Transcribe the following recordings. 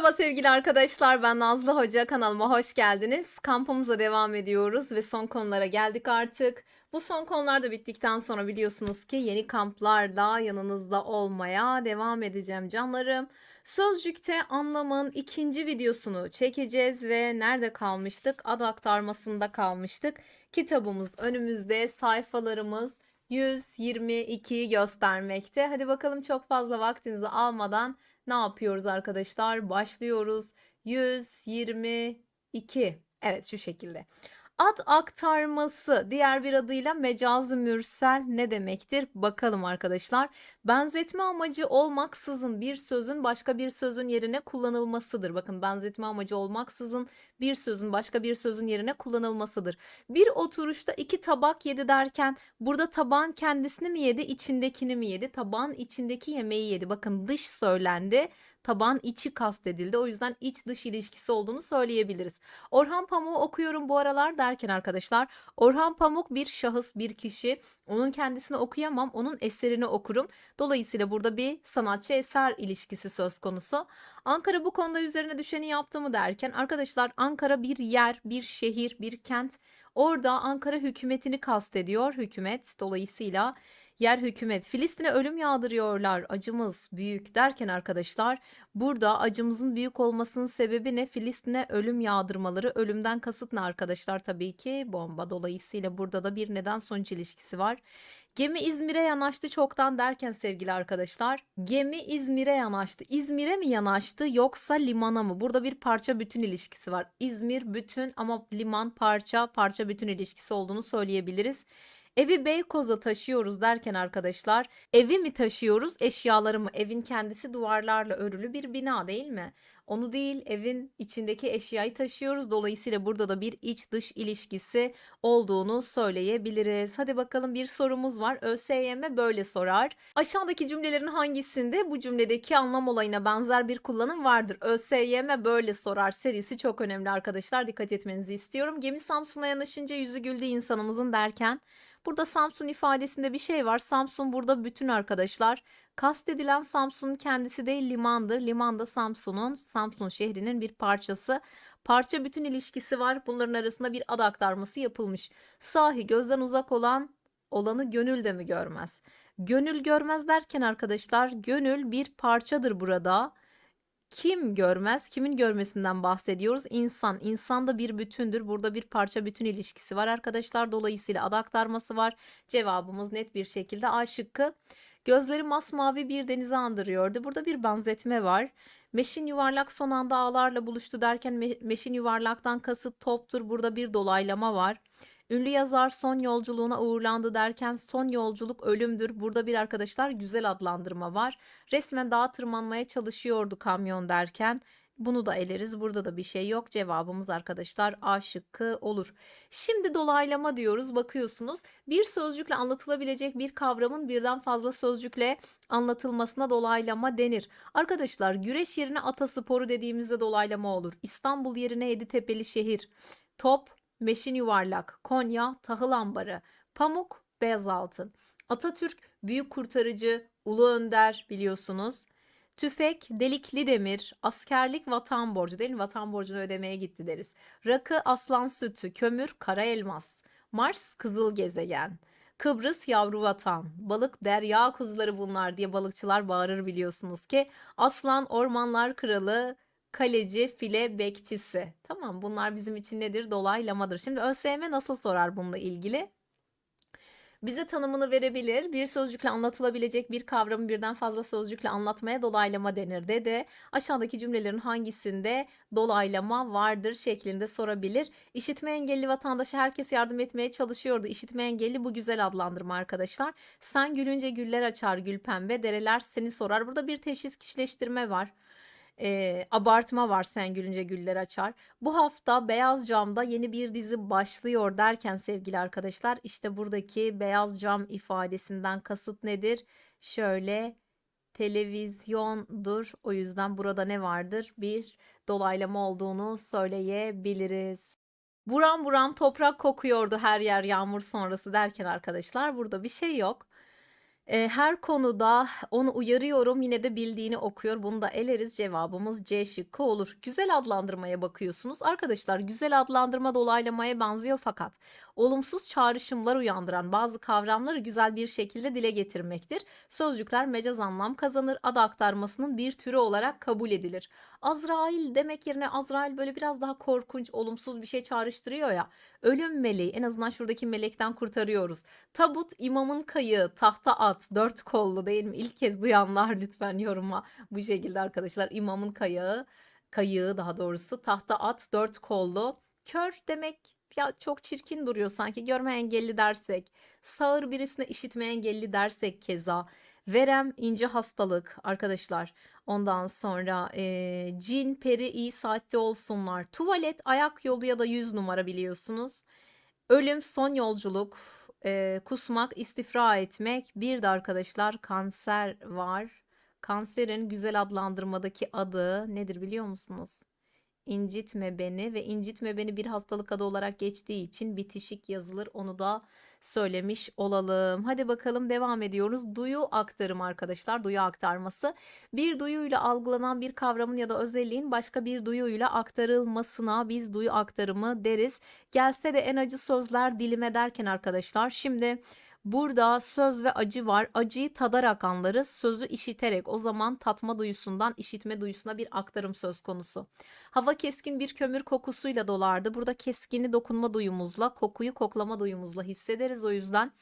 Merhaba sevgili arkadaşlar, ben Nazlı Hoca. Kanalıma hoş geldiniz. Kampımıza devam ediyoruz ve son konulara geldik artık. Bu son konular da bittikten sonra biliyorsunuz ki yeni kamplarla yanınızda olmaya devam edeceğim canlarım. Sözcükte anlamın ikinci videosunu çekeceğiz ve nerede kalmıştık? Ad aktarmasında kalmıştık. Kitabımız önümüzde, sayfalarımız 122'yi göstermekte. Hadi bakalım çok fazla vaktinizi almadan ne yapıyoruz arkadaşlar? Başlıyoruz. 122. Evet şu şekilde. Ad aktarması diğer bir adıyla mecazı mürsel ne demektir? Bakalım arkadaşlar. Benzetme amacı olmaksızın bir sözün başka bir sözün yerine kullanılmasıdır. Bakın benzetme amacı olmaksızın bir sözün başka bir sözün yerine kullanılmasıdır. Bir oturuşta iki tabak yedi derken burada tabağın kendisini mi yedi, içindekini mi yedi? Tabağın içindeki yemeği yedi. Bakın dış söylendi. Tabağın içi kastedildi. O yüzden iç dış ilişkisi olduğunu söyleyebiliriz. Orhan Pamuk'u okuyorum bu aralar derken arkadaşlar Orhan Pamuk bir şahıs, bir kişi. Onun kendisini okuyamam, onun eserini okurum. Dolayısıyla burada bir sanatçı eser ilişkisi söz konusu. Ankara bu konuda üzerine düşeni yaptı mı derken arkadaşlar Ankara bir yer, bir şehir, bir kent. Orada Ankara hükümetini kastediyor. Hükümet dolayısıyla yer hükümet. Filistin'e ölüm yağdırıyorlar. Acımız büyük derken arkadaşlar burada acımızın büyük olmasının sebebi ne? Filistin'e ölüm yağdırmaları. Ölümden kasıt ne arkadaşlar? Tabii ki bomba. Dolayısıyla burada da bir neden sonuç ilişkisi var. Gemi İzmir'e yanaştı çoktan derken sevgili arkadaşlar. Gemi İzmir'e yanaştı. İzmir'e mi yanaştı yoksa limana mı? Burada bir parça bütün ilişkisi var. İzmir bütün ama liman parça parça bütün ilişkisi olduğunu söyleyebiliriz. Evi Beykoz'a taşıyoruz derken arkadaşlar evi mi taşıyoruz eşyaları mı? Evin kendisi duvarlarla örülü bir bina değil mi? Onu değil evin içindeki eşyayı taşıyoruz. Dolayısıyla burada da bir iç dış ilişkisi olduğunu söyleyebiliriz. Hadi bakalım bir sorumuz var. ÖSYM böyle sorar. Aşağıdaki cümlelerin hangisinde bu cümledeki anlam olayına benzer bir kullanım vardır? ÖSYM böyle sorar serisi çok önemli arkadaşlar. Dikkat etmenizi istiyorum. Gemi Samsun'a yanaşınca yüzü güldü insanımızın derken Burada Samsun ifadesinde bir şey var. Samsun burada bütün arkadaşlar. Kastedilen Samsun'un kendisi değil limandır. Liman da Samsun'un, Samsun şehrinin bir parçası. Parça bütün ilişkisi var. Bunların arasında bir ad aktarması yapılmış. Sahi gözden uzak olan olanı gönül de mi görmez? Gönül görmez derken arkadaşlar gönül bir parçadır burada. Kim görmez? Kimin görmesinden bahsediyoruz? İnsan. İnsan da bir bütündür. Burada bir parça bütün ilişkisi var arkadaşlar. Dolayısıyla ad aktarması var. Cevabımız net bir şekilde A şıkkı. Gözleri masmavi bir denizi andırıyordu. Burada bir benzetme var. Meşin yuvarlak son anda ağlarla buluştu derken meşin yuvarlaktan kasıt toptur. Burada bir dolaylama var. Ünlü yazar son yolculuğuna uğurlandı derken son yolculuk ölümdür. Burada bir arkadaşlar güzel adlandırma var. Resmen dağa tırmanmaya çalışıyordu kamyon derken bunu da eleriz. Burada da bir şey yok. Cevabımız arkadaşlar A şıkkı olur. Şimdi dolaylama diyoruz. Bakıyorsunuz bir sözcükle anlatılabilecek bir kavramın birden fazla sözcükle anlatılmasına dolaylama denir. Arkadaşlar güreş yerine atasporu dediğimizde dolaylama olur. İstanbul yerine Yeditepe'li şehir. Top, Meşin Yuvarlak, Konya, Tahıl Ambarı, Pamuk, Beyaz Altın. Atatürk, Büyük Kurtarıcı, Ulu Önder biliyorsunuz. Tüfek, delikli demir, askerlik vatan borcu değil mi? Vatan borcunu ödemeye gitti deriz. Rakı, aslan sütü, kömür, kara elmas. Mars, kızıl gezegen. Kıbrıs yavru vatan, balık derya kuzuları bunlar diye balıkçılar bağırır biliyorsunuz ki. Aslan ormanlar kralı, kaleci, file, bekçisi. Tamam bunlar bizim için nedir? Dolaylamadır. Şimdi ÖSYM nasıl sorar bununla ilgili? Bize tanımını verebilir. Bir sözcükle anlatılabilecek bir kavramı birden fazla sözcükle anlatmaya dolaylama denir dedi. Aşağıdaki cümlelerin hangisinde dolaylama vardır şeklinde sorabilir. İşitme engelli vatandaşa herkes yardım etmeye çalışıyordu. İşitme engelli bu güzel adlandırma arkadaşlar. Sen gülünce güller açar gül pembe, dereler seni sorar. Burada bir teşhis kişileştirme var e, abartma var sen gülünce güller açar. Bu hafta Beyaz Cam'da yeni bir dizi başlıyor derken sevgili arkadaşlar işte buradaki Beyaz Cam ifadesinden kasıt nedir? Şöyle televizyondur. O yüzden burada ne vardır? Bir dolaylama olduğunu söyleyebiliriz. Buram buram toprak kokuyordu her yer yağmur sonrası derken arkadaşlar burada bir şey yok. Eee, her konuda onu uyarıyorum, yine de bildiğini okuyor. Bunu da eleriz. Cevabımız C şıkkı olur. Güzel adlandırmaya bakıyorsunuz. Arkadaşlar güzel adlandırma dolaylamaya benziyor fakat olumsuz çağrışımlar uyandıran bazı kavramları güzel bir şekilde dile getirmektir. Sözcükler mecaz anlam kazanır. Ad aktarmasının bir türü olarak kabul edilir. Azrail demek yerine Azrail böyle biraz daha korkunç, olumsuz bir şey çağrıştırıyor ya. Ölüm meleği en azından şuradaki melekten kurtarıyoruz. Tabut imamın kayığı, tahta at, dört kollu değil mi? İlk kez duyanlar lütfen yoruma bu şekilde arkadaşlar. İmamın kayağı, kayığı daha doğrusu tahta at, dört kollu. Kör demek ya çok çirkin duruyor sanki. Görme engelli dersek, sağır birisine işitme engelli dersek keza. Verem ince hastalık arkadaşlar. Ondan sonra eee, cin, peri iyi saatte olsunlar. Tuvalet, ayak yolu ya da yüz numara biliyorsunuz. Ölüm, son yolculuk, eee, kusmak, istifra etmek. Bir de arkadaşlar kanser var. Kanserin güzel adlandırmadaki adı nedir biliyor musunuz? İncitme beni ve incitme beni bir hastalık adı olarak geçtiği için bitişik yazılır. Onu da söylemiş olalım. Hadi bakalım devam ediyoruz. Duyu aktarım arkadaşlar. Duyu aktarması. Bir duyuyla algılanan bir kavramın ya da özelliğin başka bir duyuyla aktarılmasına biz duyu aktarımı deriz. Gelse de en acı sözler dilime derken arkadaşlar. Şimdi Burada söz ve acı var. Acıyı tadarak anlarız, sözü işiterek. O zaman tatma duyusundan işitme duyusuna bir aktarım söz konusu. Hava keskin bir kömür kokusuyla dolardı. Burada keskini dokunma duyumuzla, kokuyu koklama duyumuzla hissederiz. O yüzden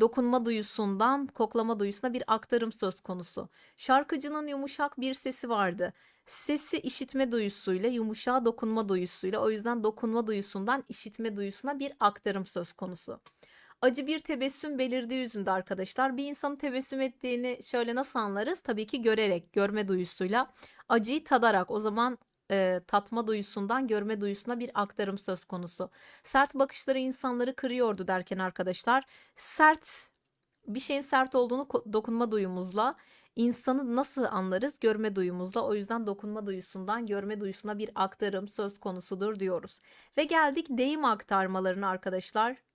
dokunma duyusundan koklama duyusuna bir aktarım söz konusu. Şarkıcının yumuşak bir sesi vardı. Sesi işitme duyusuyla, yumuşağa dokunma duyusuyla. O yüzden dokunma duyusundan işitme duyusuna bir aktarım söz konusu. Acı bir tebessüm belirdi yüzünde arkadaşlar. Bir insanın tebessüm ettiğini şöyle nasıl anlarız? Tabii ki görerek, görme duyusuyla. Acıyı tadarak o zaman e, tatma duyusundan görme duyusuna bir aktarım söz konusu. Sert bakışları insanları kırıyordu derken arkadaşlar. Sert bir şeyin sert olduğunu dokunma duyumuzla, insanı nasıl anlarız? Görme duyumuzla. O yüzden dokunma duyusundan görme duyusuna bir aktarım söz konusudur diyoruz. Ve geldik deyim aktarmalarına arkadaşlar.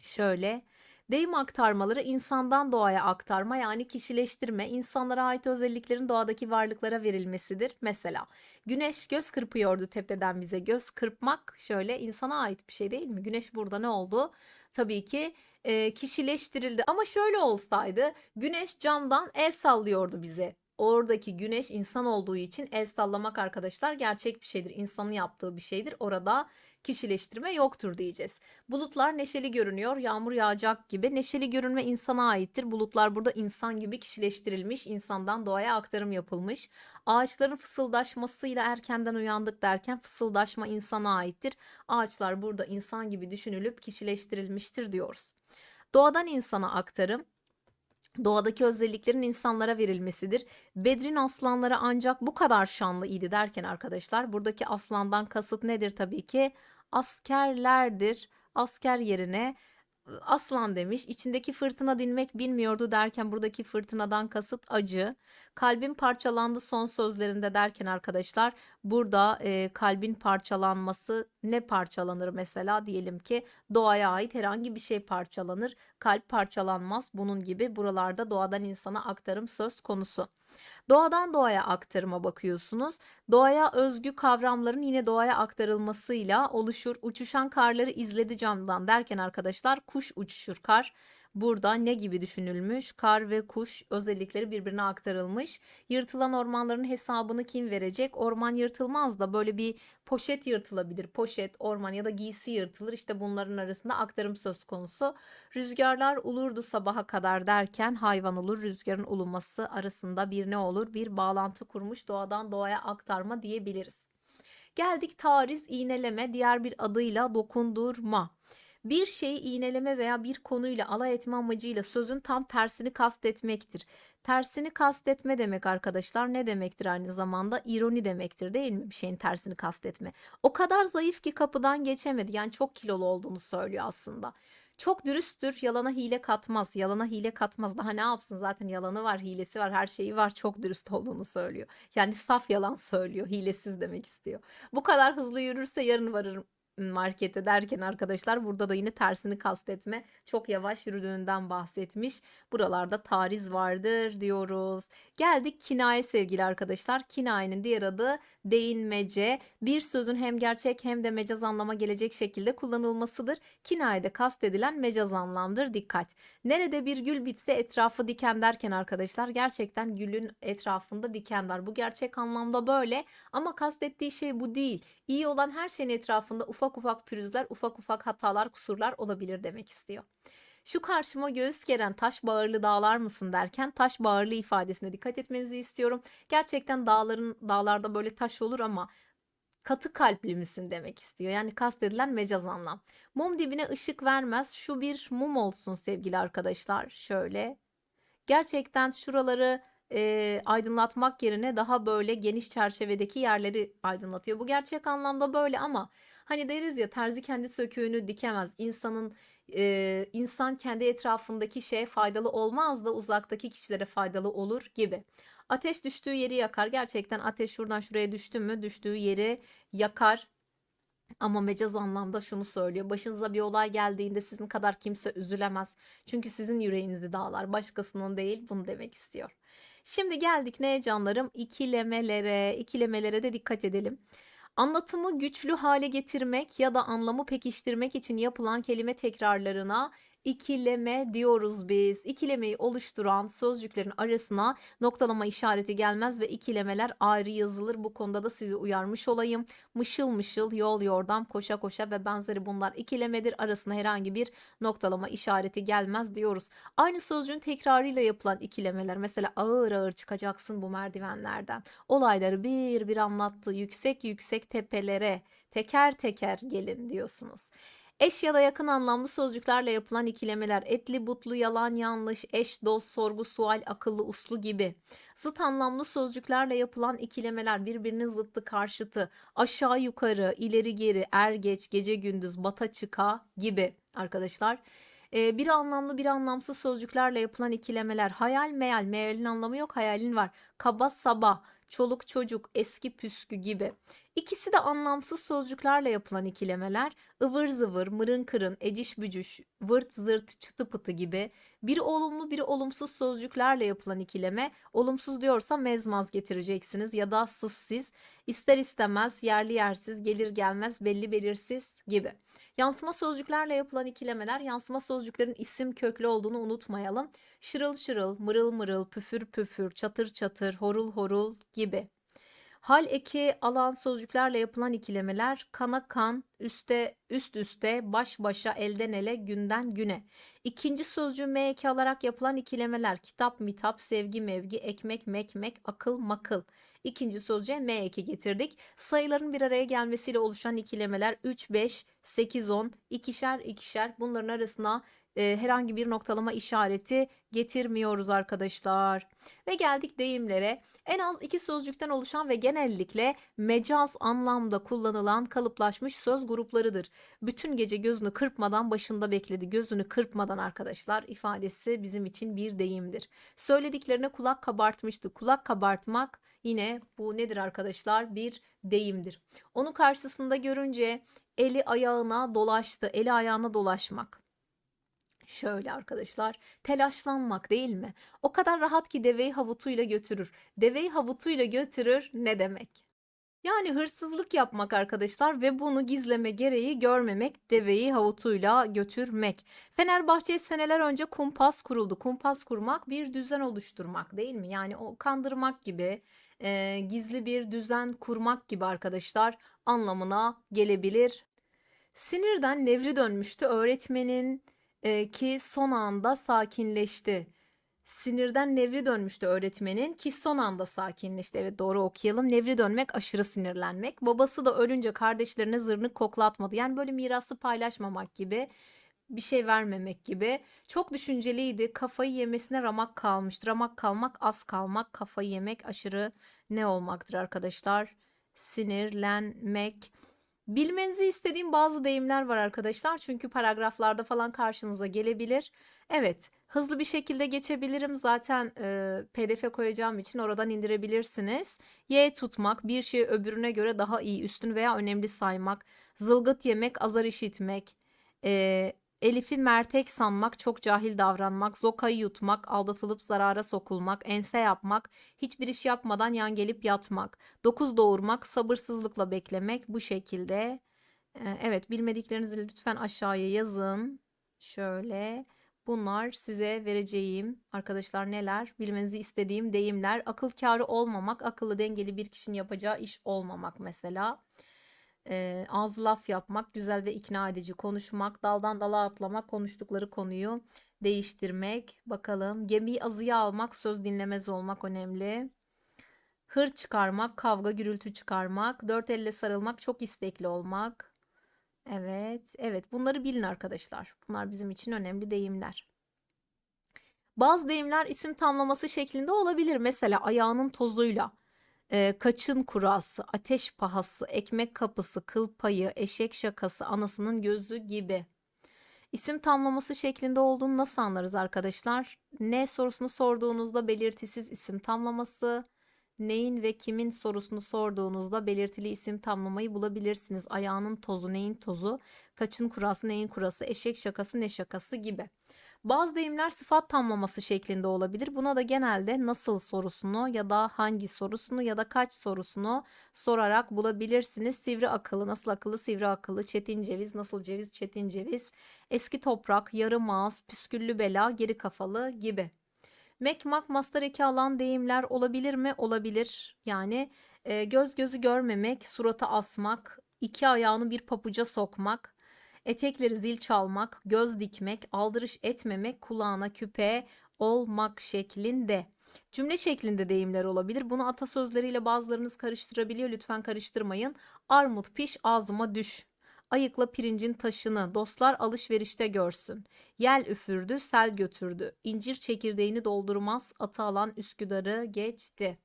Şöyle, deyim aktarmaları insandan doğaya aktarma yani kişileştirme, insanlara ait özelliklerin doğadaki varlıklara verilmesidir. Mesela güneş göz kırpıyordu tepeden bize. Göz kırpmak şöyle insana ait bir şey değil mi? Güneş burada ne oldu? Tabii ki e, kişileştirildi. Ama şöyle olsaydı güneş camdan el sallıyordu bize. Oradaki güneş insan olduğu için el sallamak arkadaşlar gerçek bir şeydir. İnsanın yaptığı bir şeydir. Orada kişileştirme yoktur diyeceğiz. Bulutlar neşeli görünüyor, yağmur yağacak gibi. Neşeli görünme insana aittir. Bulutlar burada insan gibi kişileştirilmiş, insandan doğaya aktarım yapılmış. Ağaçların fısıldaşmasıyla erkenden uyandık derken fısıldaşma insana aittir. Ağaçlar burada insan gibi düşünülüp kişileştirilmiştir diyoruz. Doğadan insana aktarım doğadaki özelliklerin insanlara verilmesidir. Bedrin aslanları ancak bu kadar şanlı idi derken arkadaşlar buradaki aslandan kasıt nedir tabii ki? Askerlerdir. Asker yerine aslan demiş. İçindeki fırtına dinmek bilmiyordu derken buradaki fırtınadan kasıt acı. Kalbin parçalandı son sözlerinde derken arkadaşlar burada e, kalbin parçalanması ne parçalanır mesela diyelim ki doğaya ait herhangi bir şey parçalanır. Kalp parçalanmaz. Bunun gibi buralarda doğadan insana aktarım söz konusu. Doğadan doğaya aktarıma bakıyorsunuz. Doğaya özgü kavramların yine doğaya aktarılmasıyla oluşur. Uçuşan karları izledi camdan derken arkadaşlar kuş uçuşur kar. Burada ne gibi düşünülmüş? Kar ve kuş özellikleri birbirine aktarılmış. Yırtılan ormanların hesabını kim verecek? Orman yırtılmaz da böyle bir poşet yırtılabilir. Poşet, orman ya da giysi yırtılır. İşte bunların arasında aktarım söz konusu. Rüzgarlar ulurdu sabaha kadar derken hayvan olur. Rüzgarın uluması arasında bir ne olur? Bir bağlantı kurmuş doğadan doğaya aktarma diyebiliriz. Geldik tariz, iğneleme, diğer bir adıyla dokundurma. Bir şeyi iğneleme veya bir konuyla alay etme amacıyla sözün tam tersini kastetmektir. Tersini kastetme demek arkadaşlar ne demektir aynı zamanda? İroni demektir değil mi? Bir şeyin tersini kastetme. O kadar zayıf ki kapıdan geçemedi. Yani çok kilolu olduğunu söylüyor aslında. Çok dürüsttür, yalana hile katmaz. Yalana hile katmaz. Daha ne yapsın zaten yalanı var, hilesi var, her şeyi var. Çok dürüst olduğunu söylüyor. Yani saf yalan söylüyor, hilesiz demek istiyor. Bu kadar hızlı yürürse yarın varır markete derken arkadaşlar burada da yine tersini kastetme. Çok yavaş yürüdüğünden bahsetmiş. Buralarda tariz vardır diyoruz. Geldik kinaye sevgili arkadaşlar. Kinayenin diğer adı değinmece. Bir sözün hem gerçek hem de mecaz anlama gelecek şekilde kullanılmasıdır. Kinayede kastedilen mecaz anlamdır. Dikkat. Nerede bir gül bitse etrafı diken derken arkadaşlar gerçekten gülün etrafında diken var. Bu gerçek anlamda böyle ama kastettiği şey bu değil. İyi olan her şeyin etrafında ufak ufak pürüzler, ufak ufak hatalar, kusurlar olabilir demek istiyor. Şu karşıma göğüs geren taş bağırlı dağlar mısın derken taş bağırlı ifadesine dikkat etmenizi istiyorum. Gerçekten dağların dağlarda böyle taş olur ama katı kalpli misin demek istiyor. Yani kastedilen mecaz anlam. Mum dibine ışık vermez. Şu bir mum olsun sevgili arkadaşlar. Şöyle. Gerçekten şuraları e, aydınlatmak yerine daha böyle geniş çerçevedeki yerleri aydınlatıyor. Bu gerçek anlamda böyle ama hani deriz ya terzi kendi söküğünü dikemez. İnsanın e, insan kendi etrafındaki şeye faydalı olmaz da uzaktaki kişilere faydalı olur gibi. Ateş düştüğü yeri yakar. Gerçekten ateş şuradan şuraya düştü mü düştüğü yeri yakar. Ama mecaz anlamda şunu söylüyor. Başınıza bir olay geldiğinde sizin kadar kimse üzülemez. Çünkü sizin yüreğinizi dağlar. Başkasının değil bunu demek istiyor. Şimdi geldik neye canlarım? İkilemelere. İkilemelere de dikkat edelim. Anlatımı güçlü hale getirmek ya da anlamı pekiştirmek için yapılan kelime tekrarlarına ikileme diyoruz biz. İkilemeyi oluşturan sözcüklerin arasına noktalama işareti gelmez ve ikilemeler ayrı yazılır. Bu konuda da sizi uyarmış olayım. Mışıl mışıl, yol yordam, koşa koşa ve benzeri bunlar ikilemedir. Arasına herhangi bir noktalama işareti gelmez diyoruz. Aynı sözcüğün tekrarıyla yapılan ikilemeler mesela ağır ağır çıkacaksın bu merdivenlerden. Olayları bir bir anlattı. Yüksek yüksek tepelere teker teker gelin diyorsunuz. Eş ya da yakın anlamlı sözcüklerle yapılan ikilemeler etli, butlu, yalan, yanlış, eş, dost, sorgu, sual, akıllı, uslu gibi. Zıt anlamlı sözcüklerle yapılan ikilemeler birbirinin zıttı, karşıtı, aşağı yukarı, ileri geri, er geç, gece gündüz, bata çıka gibi arkadaşlar. Ee, bir anlamlı bir anlamsız sözcüklerle yapılan ikilemeler hayal meyal, meyalin anlamı yok, hayalin var. Kaba saba, çoluk çocuk, eski püskü gibi. İkisi de anlamsız sözcüklerle yapılan ikilemeler ıvır zıvır, mırın kırın, eciş bücüş, vırt zırt, çıtı pıtı gibi. Biri olumlu biri olumsuz sözcüklerle yapılan ikileme olumsuz diyorsa mezmaz getireceksiniz ya da sızsiz, ister istemez, yerli yersiz, gelir gelmez, belli belirsiz gibi. Yansıma sözcüklerle yapılan ikilemeler yansıma sözcüklerin isim köklü olduğunu unutmayalım. Şırıl şırıl, mırıl mırıl, püfür püfür, çatır çatır, horul horul gibi. Hal eki alan sözcüklerle yapılan ikilemeler kana kan, üste üst üste, baş başa, elden ele, günden güne. İkinci sözcüğü me eki alarak yapılan ikilemeler kitap, mitap, sevgi, mevgi, ekmek, mekmek, akıl, makıl. İkinci sözcüğe me eki getirdik. Sayıların bir araya gelmesiyle oluşan ikilemeler 3, 5, 8, 10, ikişer ikişer bunların arasına e, herhangi bir noktalama işareti getirmiyoruz arkadaşlar. Ve geldik deyimlere. En az iki sözcükten oluşan ve genellikle mecaz anlamda kullanılan kalıplaşmış söz gruplarıdır. Bütün gece gözünü kırpmadan başında bekledi. Gözünü kırpmadan arkadaşlar ifadesi bizim için bir deyimdir. Söylediklerine kulak kabartmıştı. Kulak kabartmak yine bu nedir arkadaşlar? Bir deyimdir. Onu karşısında görünce eli ayağına dolaştı. Eli ayağına dolaşmak. Şöyle arkadaşlar, telaşlanmak değil mi? O kadar rahat ki deveyi havutuyla götürür. Deveyi havutuyla götürür ne demek? Yani hırsızlık yapmak arkadaşlar ve bunu gizleme gereği görmemek, deveyi havutuyla götürmek. Fenerbahçe seneler önce kumpas kuruldu. Kumpas kurmak bir düzen oluşturmak değil mi? Yani o kandırmak gibi, e, gizli bir düzen kurmak gibi arkadaşlar anlamına gelebilir. Sinirden nevri dönmüştü öğretmenin e, ki son anda sakinleşti. Sinirden nevri dönmüştü öğretmenin ki son anda sakinleşti. Evet doğru okuyalım. Nevri dönmek aşırı sinirlenmek. Babası da ölünce kardeşlerine zırnık koklatmadı. Yani böyle mirası paylaşmamak gibi bir şey vermemek gibi. Çok düşünceliydi. Kafayı yemesine ramak kalmıştı. Ramak kalmak, az kalmak, kafayı yemek aşırı ne olmaktır arkadaşlar? Sinirlenmek. Bilmenizi istediğim bazı deyimler var arkadaşlar. Çünkü paragraflarda falan karşınıza gelebilir. Evet, hızlı bir şekilde geçebilirim. Zaten e, PDF koyacağım için oradan indirebilirsiniz. Y tutmak, bir şeyi öbürüne göre daha iyi, üstün veya önemli saymak, zılgıt yemek, azar işitmek, e, Elif'i mertek sanmak, çok cahil davranmak, zokayı yutmak, aldatılıp zarara sokulmak, ense yapmak, hiçbir iş yapmadan yan gelip yatmak, dokuz doğurmak, sabırsızlıkla beklemek bu şekilde. Ee, Evet, bilmediklerinizi lütfen aşağıya yazın. Şöyle. Bunlar size vereceğim arkadaşlar neler? Bilmenizi istediğim deyimler. Akıl kârı olmamak, akıllı dengeli bir kişinin yapacağı iş olmamak mesela. Ee, ağzı laf yapmak, güzel ve ikna edici konuşmak, daldan dala atlamak, konuştukları konuyu değiştirmek. Bakalım. Gemiyi azıya almak, söz dinlemez olmak önemli. Hır çıkarmak, kavga, gürültü çıkarmak, dört elle sarılmak, çok istekli olmak. Evet, evet bunları bilin arkadaşlar. Bunlar bizim için önemli deyimler. Bazı deyimler isim tamlaması şeklinde olabilir. Mesela ayağının tozuyla, e, kaçın kurası, ateş pahası, ekmek kapısı, kıl payı, eşek şakası, anasının gözü gibi. İsim tamlaması şeklinde olduğunu nasıl anlarız arkadaşlar? Ne sorusunu sorduğunuzda belirtisiz isim tamlaması, neyin ve kimin sorusunu sorduğunuzda belirtili isim tamlamayı bulabilirsiniz. Ayağının tozu, neyin tozu, kaçın kurası, neyin kurası, eşek şakası, ne şakası gibi. Bazı deyimler sıfat tamlaması şeklinde olabilir. Buna da genelde nasıl sorusunu ya da hangi sorusunu ya da kaç sorusunu sorarak bulabilirsiniz. Sivri akıllı, nasıl akıllı, sivri akıllı, çetin ceviz, nasıl ceviz, çetin ceviz, eski toprak, yarım ağız, püsküllü bela, geri kafalı gibi. Mekmak, mastar eki alan deyimler olabilir mi? Olabilir. Yani e, göz gözü görmemek, surata asmak, iki ayağını bir papuca sokmak, etekleri zil çalmak, göz dikmek, aldırış etmemek, kulağına küpe olmak şeklinde. Cümle şeklinde deyimler olabilir. Bunu atasözleriyle bazılarınız karıştırabiliyor. Lütfen karıştırmayın. Armut piş ağzıma düş. Ayıkla pirincin taşını, dostlar alışverişte görsün. Yel üfürdü, sel götürdü. İncir çekirdeğini doldurmaz, atı alan Üsküdar'ı geçti.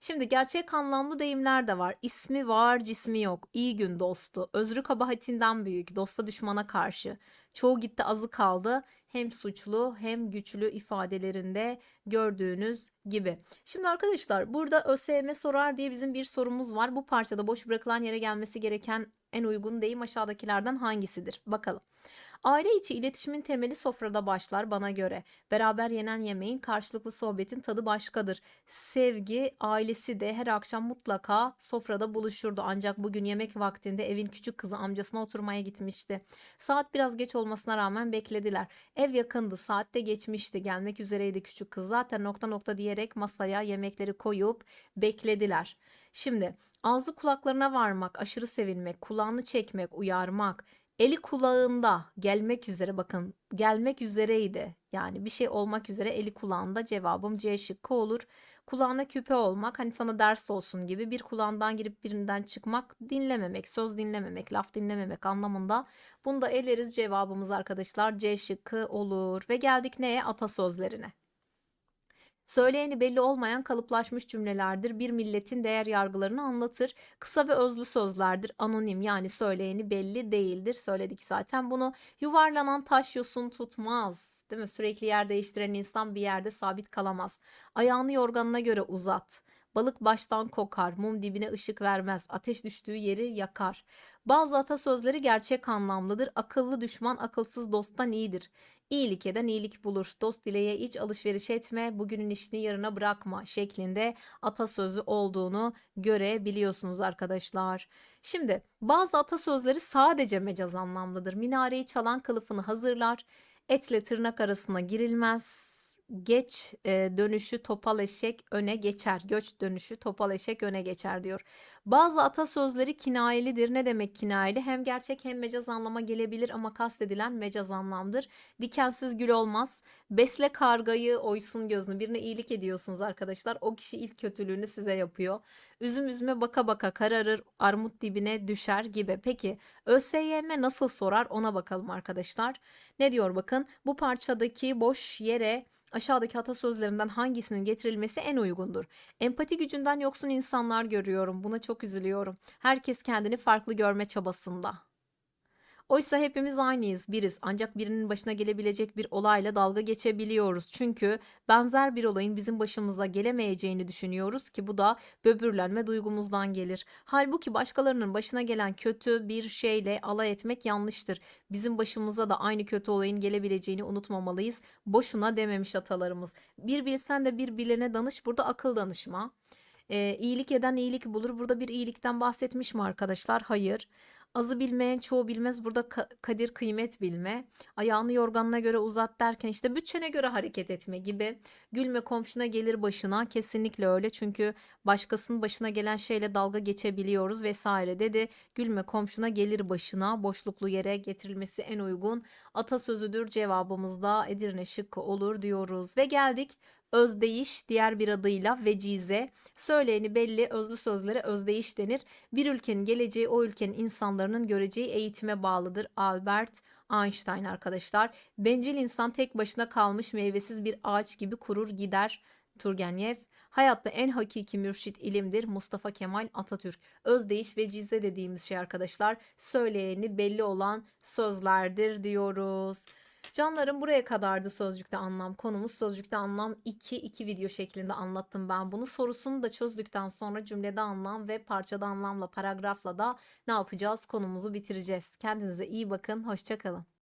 Şimdi gerçek anlamlı deyimler de var. İsmi var, cismi yok. İyi gün dostu. Özrü kabahatinden büyük. Dosta düşmana karşı. Çoğu gitti azı kaldı. Hem suçlu hem güçlü ifadelerinde gördüğünüz gibi. Şimdi arkadaşlar burada ÖSYM sorar diye bizim bir sorumuz var. Bu parçada boş bırakılan yere gelmesi gereken en uygun deyim aşağıdakilerden hangisidir? Bakalım. Aile içi iletişimin temeli sofrada başlar bana göre. Beraber yenen yemeğin karşılıklı sohbetin tadı başkadır. Sevgi ailesi de her akşam mutlaka sofrada buluşurdu. Ancak bugün yemek vaktinde evin küçük kızı amcasına oturmaya gitmişti. Saat biraz geç olmasına rağmen beklediler. Ev yakındı, saat de geçmişti. Gelmek üzereydi küçük kız. Zaten nokta nokta diyerek masaya yemekleri koyup beklediler. Şimdi ağzı kulaklarına varmak, aşırı sevilmek, kulağını çekmek, uyarmak, Eli kulağında gelmek üzere bakın gelmek üzereydi. Yani bir şey olmak üzere eli kulağında cevabım C şıkkı olur. Kulağına küpe olmak hani sana ders olsun gibi bir kulağından girip birinden çıkmak dinlememek, söz dinlememek, laf dinlememek anlamında. Bunu da eleriz cevabımız arkadaşlar C şıkkı olur. Ve geldik neye? Atasözlerine. Söyleyeni belli olmayan kalıplaşmış cümlelerdir. Bir milletin değer yargılarını anlatır. Kısa ve özlü sözlerdir. Anonim yani söyleyeni belli değildir. Söyledik zaten bunu. Yuvarlanan taş yosun tutmaz. Değil mi? Sürekli yer değiştiren insan bir yerde sabit kalamaz. Ayağını yorganına göre uzat. Balık baştan kokar, mum dibine ışık vermez, ateş düştüğü yeri yakar. Bazı atasözleri gerçek anlamlıdır. Akıllı düşman akılsız dosttan iyidir. İyilik eden iyilik bulur. Dost dileye hiç alışveriş etme, bugünün işini yarına bırakma şeklinde atasözü olduğunu görebiliyorsunuz arkadaşlar. Şimdi bazı atasözleri sadece mecaz anlamlıdır. Minareyi çalan kılıfını hazırlar. Etle tırnak arasına girilmez geç e, dönüşü topal eşek öne geçer. Göç dönüşü topal eşek öne geçer diyor. Bazı atasözleri kinayelidir. Ne demek kinayeli? Hem gerçek hem mecaz anlama gelebilir ama kastedilen mecaz anlamdır. Dikensiz gül olmaz. Besle kargayı oysun gözünü. Birine iyilik ediyorsunuz arkadaşlar. O kişi ilk kötülüğünü size yapıyor. Üzüm üzüme baka baka kararır. Armut dibine düşer gibi. Peki ÖSYM nasıl sorar ona bakalım arkadaşlar. Ne diyor bakın bu parçadaki boş yere Aşağıdaki atasözlerinden hangisinin getirilmesi en uygundur? Empati gücünden yoksun insanlar görüyorum. Buna çok üzülüyorum. Herkes kendini farklı görme çabasında. Oysa hepimiz aynıyız, biriz. Ancak birinin başına gelebilecek bir olayla dalga geçebiliyoruz. Çünkü benzer bir olayın bizim başımıza gelemeyeceğini düşünüyoruz ki bu da böbürlenme duygumuzdan gelir. Halbuki başkalarının başına gelen kötü bir şeyle alay etmek yanlıştır. Bizim başımıza da aynı kötü olayın gelebileceğini unutmamalıyız. Boşuna dememiş atalarımız. Bir bilsen de bir bilene danış, burada akıl danışma. Ee, iyilik eden iyilik bulur. Burada bir iyilikten bahsetmiş mi arkadaşlar? Hayır. Azı bilmeyen çoğu bilmez. Burada ka- kadir kıymet bilme. Ayağını yorganına göre uzat derken işte bütçene göre hareket etme gibi. Gülme komşuna gelir başına. Kesinlikle öyle. Çünkü başkasının başına gelen şeyle dalga geçebiliyoruz vesaire dedi. Gülme komşuna gelir başına. Boşluklu yere getirilmesi en uygun atasözüdür. Cevabımız da Edirne şıkkı olur diyoruz. Ve geldik özdeyiş diğer bir adıyla vecize. Söyleyeni belli özlü sözlere özdeyiş denir. Bir ülkenin geleceği o ülkenin insanların göreceği eğitime bağlıdır. Albert Einstein arkadaşlar. Bencil insan tek başına kalmış meyvesiz bir ağaç gibi kurur gider. Turgenev. Hayatta en hakiki mürşit ilimdir. Mustafa Kemal Atatürk. Özdeyiş vecize dediğimiz şey arkadaşlar. Söyleyeni belli olan sözlerdir diyoruz. Canlarım buraya kadardı sözcükte anlam konumuz. Sözcükte anlam 2, 2 video şeklinde anlattım ben bunu. Sorusunu da çözdükten sonra cümlede anlam ve parçada anlamla, paragrafla da ne yapacağız? Konumuzu bitireceğiz. Kendinize iyi bakın. Hoşçakalın.